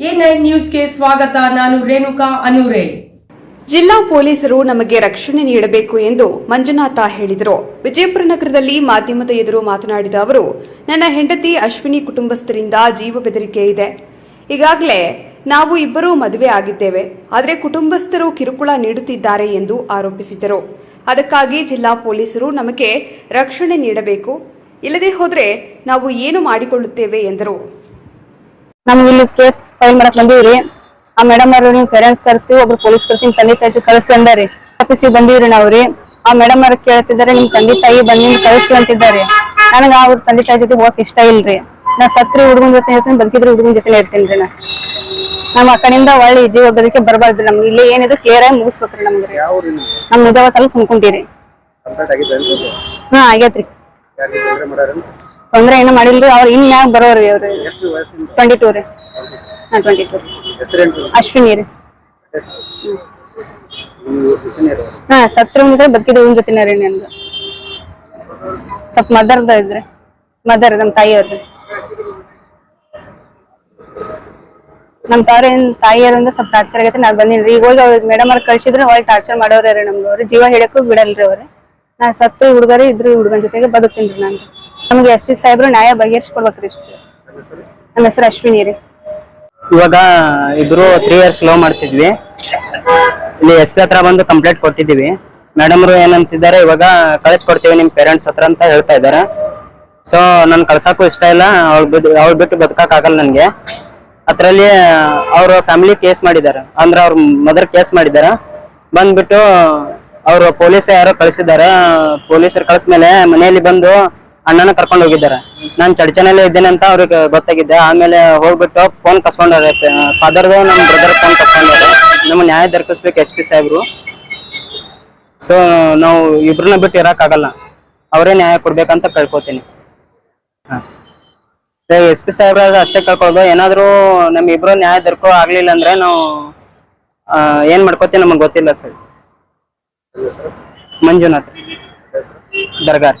ನ್ಯೂಸ್ಗೆ ಸ್ವಾಗತ, ನಾನು ರೇಣುಕಾ ಅನೂರೇ. ಜಿಲ್ಲಾ ಪೊಲೀಸರು ನಮಗೆ ರಕ್ಷಣೆ ನೀಡಬೇಕು ಎಂದು ಮಂಜುನಾಥ ಹೇಳಿದರು. ವಿಜಯಪುರ ನಗರದಲ್ಲಿ ಮಾಧ್ಯಮದ ಎದುರು ಮಾತನಾಡಿದ ಅವರು, ನನ್ನ ಹೆಂಡತಿ ಅಶ್ವಿನಿ ಕುಟುಂಬಸ್ಥರಿಂದ ಜೀವ ಬೆದರಿಕೆ ಇದೆ. ಈಗಾಗಲೇ ನಾವು ಇಬ್ಬರೂ ಮದುವೆ ಆಗಿದ್ದೇವೆ. ಆದರೆ ಕುಟುಂಬಸ್ಥರು ಕಿರುಕುಳ ನೀಡುತ್ತಿದ್ದಾರೆ ಎಂದು ಆರೋಪಿಸಿದರು. ಅದಕ್ಕಾಗಿ ಜಿಲ್ಲಾ ಪೊಲೀಸರು ನಮಗೆ ರಕ್ಷಣೆ ನೀಡಬೇಕು. ಇಲ್ಲದೆ ಹೋದರೆ ನಾವು ಏನು ಮಾಡಿಕೊಳ್ಳುತ್ತೇವೆ ಎಂದರು. ನಮ್ಗೆ ಇಲ್ಲಿ ಕೇಸ್ ಫೈಲ್ ಮಾಡಕ್ ಬಂದೀವ್ರಿ. ಆ ಮೇಡಮ್ ಅವ್ರು ನಿಮ್ ಪೇರೆಂಟ್ಸ್ ಕರ್ಸಿ ಒಬ್ರು ಪೊಲೀಸ್ ಕರ್ಸಿ ನಿಮ್ ತಂದೆ ತಾಯಿ ಕಳಿಸ್ತು ಅಂದಾರಿ. ಆಫೀಸಿಗೆ ಬಂದೀವ್ರಿ ನಾವ್ರಿ. ಆ ಮೇಡಮ್ ಅವ್ರ ಕೇಳ್ತಿದ್ದಾರೆ ನಿಮ್ ತಂದೆ ತಾಯಿ ಬಂದ್ ನಿಮ್ ಕಳಿಸ್ತೀವಿ ಅಂತಿದ್ದಾರೆ. ನನಗ ಅವ್ರ ತಂದೆ ತಾಯಿ ಜೊತೆ ಹೋಗಕ್ ಇಷ್ಟ ಇಲ್ರಿ. ನಾ ಸತ್ರಿ ಹುಡುಗನ ಜೊತೆ ಇರ್ತೀನಿ ಬದುಕಿದ್ರೆ ಹುಡುಗನ ಜೊತೆ ಇರ್ತೀನಿ ನಾ. ನಮ್ಮ ಕಡೆಯಿಂದ ಒಳ್ಳೆ ಜೀವ ಬದುಕಿ ಬರಬಾರ್ದು ನಮ್ಗೆ. ಇಲ್ಲಿ ಏನಿದೆ ಕ್ಲಿಯರ್ ಆಗಿ ಮುಗಿಸ್ಬೇಕ್ರಿ ನಮ್ಗೆ ನಮ್ ನಿಜವ ತಲುಪ್ ಕುಂದ್ಕೊಂತೀರಿ ಕಂಪ್ಲೇಂಟ್ ಆಗಿದೆ ಅಂತ ಹಾ ಆಗೇತ್ರಿ ತೊಂದರೆ ಏನು ಮಾಡಿಲ್ರಿ. ಅವ್ರ ಇನ್ ಮ್ಯಾಗ ಬರೋರಿ ರೀ ಎಷ್ಟು ವಯಸ್ಸಿನ ಟ್ವೆಂಟಿ ಟೂ ರೀ. ಹಾ ಟ್ವೆಂಟಿ ಟೂ ಅಶ್ವಿನಿ ರೀ. ಹಾ ಸತ್ರ ಜೊತೆ ಬದುಕಿದ ಇವನ್ ಜೊತೆನೇ ರೀ ನಂದು. ಸ್ವಲ್ಪ ಮದರ್ದ ಇದ್ರಿ. ಮದರ್ ನಮ್ ತಾಯಿಯವ್ರಿ ನಮ್ ತಾವ್ರ ತಾಯಿಯರಿಂದ ಸ್ವಲ್ಪ ಟಾರ್ಚರ್ ಆಗೈತೆ ನಾನ್ ಬಂದಿನಿ ಈಗ ಹೋಗಿ ಅವ್ರ ಮೇಡಮ್ ಅವ್ರ ಕಳ್ಸಿದ್ರೆ ಒಳ್ಳೆ ಟಾರ್ಚರ್ ಮಾಡೋರೇ ನಮ್ದು ನಮ್ಗೆ ಅವ್ರು. ಜೀವ ಹಿಡಕ್ಕೂ ಬಿಡಲ್ರಿ ಅವ್ರೆ. ನಾ ಸತ್ತು ಹುಡುಗರೇ ಇದ್ರು ಹುಡುಗನ ಜೊತೆಗೆ ಬದುಕ್ತೀನಿ ನಾನು. ನಮ್ಗೆ ಎಸ್ ಟಿ ಸಾಹೇಬ್ರು ನ್ಯಾಯ ಬಗೆಹರಿಸ್ಕೊಡ್ಬೇಕ್ರಿ ನನ್ನ ಹೆಸರು ಅಶ್ವಿನಿ ರೀ. ಇವಾಗ ಇಬ್ರು ತ್ರೀ ಇಯರ್ಸ್ ಲೋ ಮಾಡ್ತಿದ್ವಿ. ಇಲ್ಲಿ ಎಸ್ ಪಿ ಹತ್ರ ಬಂದು ಕಂಪ್ಲೇಂಟ್ ಕೊಟ್ಟಿದ್ದೀವಿ. ಮೇಡಮ್ರು ಏನಂತಿದ್ದಾರೆ, ಇವಾಗ ಕಳಿಸ್ಕೊಡ್ತೀವಿ ನಿಮ್ಮ ಪೇರೆಂಟ್ಸ್ ಹತ್ರ ಅಂತ ಹೇಳ್ತಾ ಇದ್ದಾರೆ. ಸೊ ನನ್ ಕಳ್ಸಕ್ಕೂ ಇಷ್ಟ ಇಲ್ಲ. ಅವ್ಳು ಬಿದ್ದು ಅವ್ಳು ಬಿಟ್ಟು ಬದುಕಕ್ ಆಗಲ್ಲ ನನ್ಗೆ. ಅದ್ರಲ್ಲಿ ಅವ್ರ ಫ್ಯಾಮಿಲಿ ಕೇಸ್ ಮಾಡಿದ್ದಾರೆ. ಅಂದ್ರೆ ಅವ್ರ ಮದರ್ ಕೇಸ್ ಮಾಡಿದ್ದಾರೆ. ಬಂದ್ಬಿಟ್ಟು ಅವರು ಪೊಲೀಸ್ ಯಾರೋ ಕಳಿಸಿದ್ದಾರೆ. ಪೊಲೀಸರು ಕಳಿಸ್ಮೇಲೆ ಮನೆಯಲ್ಲಿ ಬಂದು ಅಣ್ಣನ ಕರ್ಕೊಂಡು ಹೋಗಿದ್ದಾರೆ. ನಾನು ಚಡ್ಚನಲ್ಲೇ ಇದ್ದೇನೆ ಅಂತ ಅವ್ರಿಗೆ ಗೊತ್ತಾಗಿದ್ದೆ ಆಮೇಲೆ ಹೋಗ್ಬಿಟ್ಟು ಫೋನ್ ಕಸ್ಕೊಂಡವ್ರೆ ಫಾದರ್ದು ನಮ್ಮ ಬ್ರದರ್ ಫೋನ್ ಕಸ್ಕೊಂಡವ್ರೆ. ನಮ್ಮ ನ್ಯಾಯ ದೊರಕಿಸ್ಬೇಕು ಎಸ್ ಪಿ ಸಾಹೇಬ್ರು. ಸೊ ನಾವು ಇಬ್ರನ್ನ ಬಿಟ್ಟು ಇರೋಕ್ಕಾಗಲ್ಲ ಅವರೇ ನ್ಯಾಯ ಕೊಡ್ಬೇಕಂತ ಕೇಳ್ಕೊತೀನಿ. ಎಸ್ ಪಿ ಸಾಹೇಬ್ರ ಅಷ್ಟೇ ಕೇಳ್ಕೊಳ್ಳೋದು ಏನಾದರೂ ನಮ್ಮ ಇಬ್ರು ನ್ಯಾಯ ದೊರಕೋ ಆಗ್ಲಿಲ್ಲ ಅಂದ್ರೆ ನಾವು ಏನು ಏನ್ ಮಾಡ್ಕೋತೀವಿ ನಮಗೆ ಗೊತ್ತಿಲ್ಲ ಸರ್. ಮಂಜುನಾಥ್. ದರ್ಗಾರ್.